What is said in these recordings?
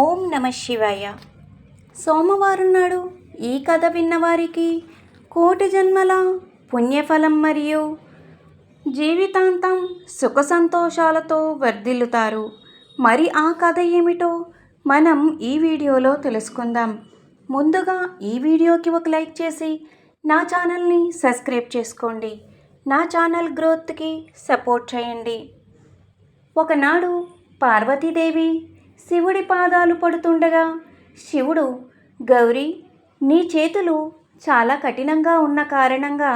ఓం నమ శివాయ. సోమవారం నాడు ఈ కథ విన్నవారికి కోటి జన్మల పుణ్యఫలం మరియు జీవితాంతం సుఖ సంతోషాలతో వర్ధిల్లుతారు. మరి ఆ కథ ఏమిటో మనం ఈ వీడియోలో తెలుసుకుందాం. ముందుగా ఈ వీడియోకి ఒక లైక్ చేసి నా ఛానల్ని సబ్స్క్రైబ్ చేసుకోండి. నా ఛానల్ గ్రోత్కి సపోర్ట్ చేయండి. ఒకనాడు పార్వతీదేవి శివుడి పాదాలు పడుతుండగా శివుడు గౌరీ నీ చేతులు చాలా కఠినంగా ఉన్న కారణంగా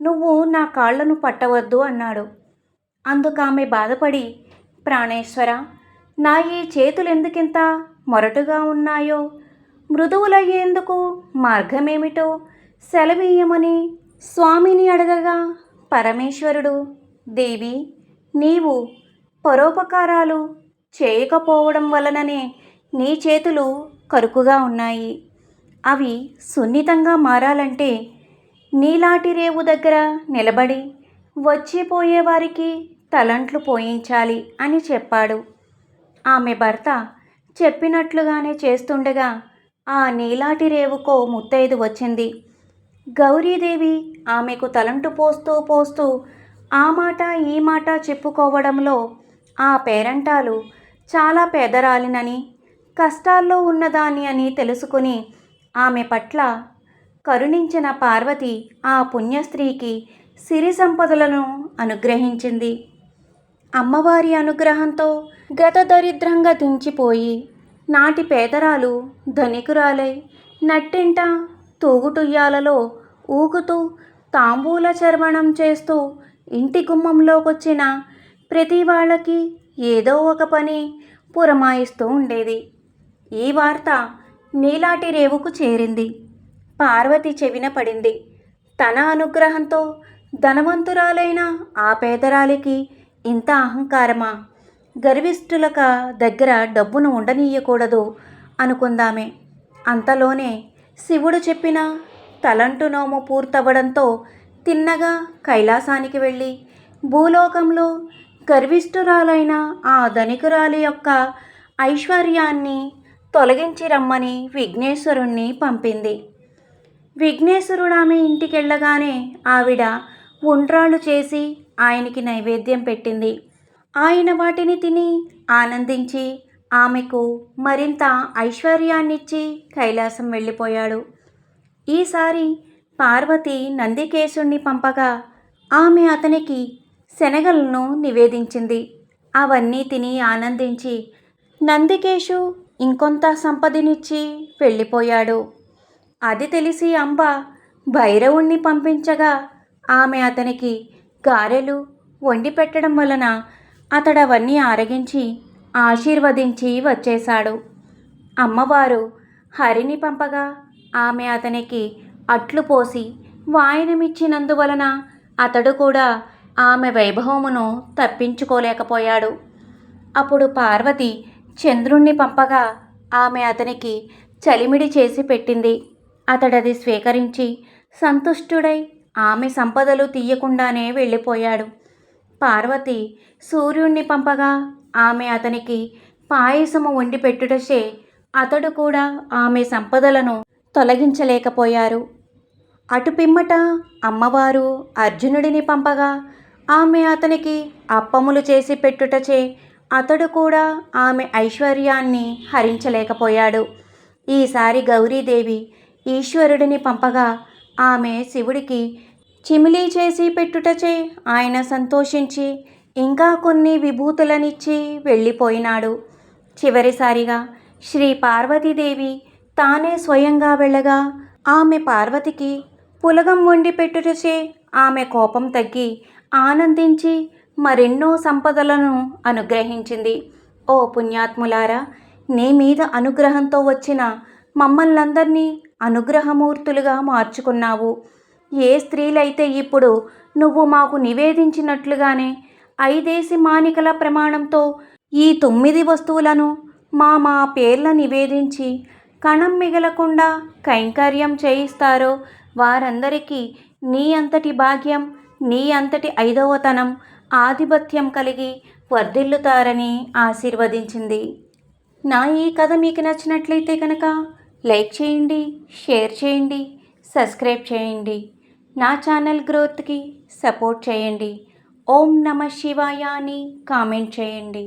నువ్వు నా కాళ్ళను పట్టవద్దు అన్నాడు. అందుకు ఆమె బాధపడి ప్రాణేశ్వర నా ఈ చేతులు ఎందుకింత మొరటుగా ఉన్నాయో? మృదువులయ్యేందుకు మార్గమేమిటో సెలవీయమని స్వామిని అడగగా పరమేశ్వరుడు దేవి నీవు పరోపకారాలు చేయకపోవడం వలననే నీ చేతులు కరుకుగా ఉన్నాయి. అవి సున్నితంగా మారాలంటే నీలాటి రేవు దగ్గర నిలబడి వచ్చిపోయేవారికి తలంట్లు పోయించాలి అని చెప్పాడు. ఆమె భర్త చెప్పినట్లుగానే చేస్తుండగా ఆ నీలాటి రేవుకో ముత్తైదు వచ్చింది. గౌరీదేవి ఆమెకు తలంటు పోస్తూ పోస్తూ ఆ మాట ఈ మాట చెప్పుకోవడంలో ఆ పేరంటాలు చాలా పేదరాలినని కష్టాల్లో ఉన్నదాని అని తెలుసుకుని ఆమె పట్ల కరుణించిన పార్వతి ఆ పుణ్యస్త్రీకి సిరి సంపదలను అనుగ్రహించింది. అమ్మవారి అనుగ్రహంతో గత దరిద్రంగా దించిపోయి నాటి పేదరాలు ధనికురాలై నట్టింట తూగుటుయ్యాలలో ఊగుతూ తాంబూల చర్మణం చేస్తూ ఇంటి గుమ్మంలోకొచ్చిన ప్రతి వాళ్ళకి ఏదో ఒక పని పురమాయిస్తూ ఉండేది. ఈ వార్త నీలాటి రేవుకు చేరింది. పార్వతి చెవిన పడింది. తన అనుగ్రహంతో ధనవంతురాలైన ఆ పేదరాలికి ఇంత అహంకారమా? గర్విష్ఠులక దగ్గర డబ్బును ఉండనీయకూడదు అనుకుందామే. అంతలోనే శివుడు చెప్పిన తలంటు నోము పూర్తవ్వడంతో తిన్నగా కైలాసానికి వెళ్ళి భూలోకంలో గర్విష్ఠురాలైన ఆ ధనికురాలి యొక్క ఐశ్వర్యాన్ని తొలగించి రమ్మని విఘ్నేశ్వరుణ్ణి పంపింది. విఘ్నేశ్వరుడు ఆమె ఇంటికెళ్ళగానే ఆవిడ ఉండ్రాళ్ళు చేసి ఆయనకి నైవేద్యం పెట్టింది. ఆయన వాటిని తిని ఆనందించి ఆమెకు మరింత ఐశ్వర్యాన్నిచ్చి కైలాసం వెళ్ళిపోయాడు. ఈసారి పార్వతి నందికేశుణ్ణి పంపగా ఆమె అతనికి శనగలను నివేదించింది. అవన్నీ తిని ఆనందించి నందికేశు ఇంకొంత సంపదనిచ్చి వెళ్ళిపోయాడు. అది తెలిసి అంబ భైరవుణ్ణి పంపించగా ఆమె అతనికి గారెలు వండి పెట్టడం వలన అతడవన్నీ ఆరగించి ఆశీర్వదించి వచ్చేశాడు. అమ్మవారు హరిని పంపగా ఆమె అతనికి అట్లు పోసి వాయనమిచ్చినందువలన అతడు కూడా ఆమె వైభవమును తప్పించుకోలేకపోయాడు. అప్పుడు పార్వతి చంద్రుణ్ణి పంపగా ఆమె అతనికి చలిమిడి చేసి పెట్టింది. అతడది స్వీకరించి సంతుష్టుడై ఆమె సంపదలు తీయకుండానే వెళ్ళిపోయాడు. పార్వతి సూర్యుణ్ణి పంపగా ఆమె అతనికి పాయసము వండి పెట్టుటచే అతడు కూడా ఆమె సంపదలను తొలగించలేకపోయారు. అటు పిమ్మట అమ్మవారు అర్జునుడిని పంపగా ఆమె అతనికి అప్పములు చేసి పెట్టుటచే అతడు కూడా ఆమె ఐశ్వర్యాన్ని హరించలేకపోయాడు. ఈసారి గౌరీదేవి ఈశ్వరుడిని పంపగా ఆమె శివుడికి చిమిలీ చేసి పెట్టుటచే ఆయన సంతోషించి ఇంకా కొన్ని విభూతులనిచ్చి వెళ్ళిపోయినాడు. చివరిసారిగా శ్రీ పార్వతీదేవి తానే స్వయంగా వెళ్ళగా ఆమె పార్వతికి పులగం వండి పెట్టుటచే ఆమె కోపం తగ్గి ఆనందించి మరెన్నో సంపదలను అనుగ్రహించింది. ఓ పుణ్యాత్ములారా నీ మీద అనుగ్రహంతో వచ్చిన మమ్మల్నందరినీ అనుగ్రహమూర్తులుగా మార్చుకున్నావు. ఏ స్త్రీలైతే ఇప్పుడు నువ్వు మాకు నివేదించినట్లుగానే ఐదేసి మానికల ప్రమాణంతో ఈ తొమ్మిది వస్తువులను మా మా పేర్ల నివేదించి కణం మిగలకుండా కైంకర్యం చేయిస్తారో వారందరికీ నీ అంతటి భాగ్యం నీ అంతటి ఐదవతనం ఆధిపత్యం కలిగి వర్ధిల్లుతారని ఆశీర్వదించింది. నా ఈ కథ మీకు నచ్చినట్లయితే కనుక లైక్ చేయండి షేర్ చేయండి సబ్స్క్రైబ్ చేయండి. నా ఛానల్ గ్రోత్కి సపోర్ట్ చేయండి. ఓం నమ శివాయ అని కామెంట్ చేయండి.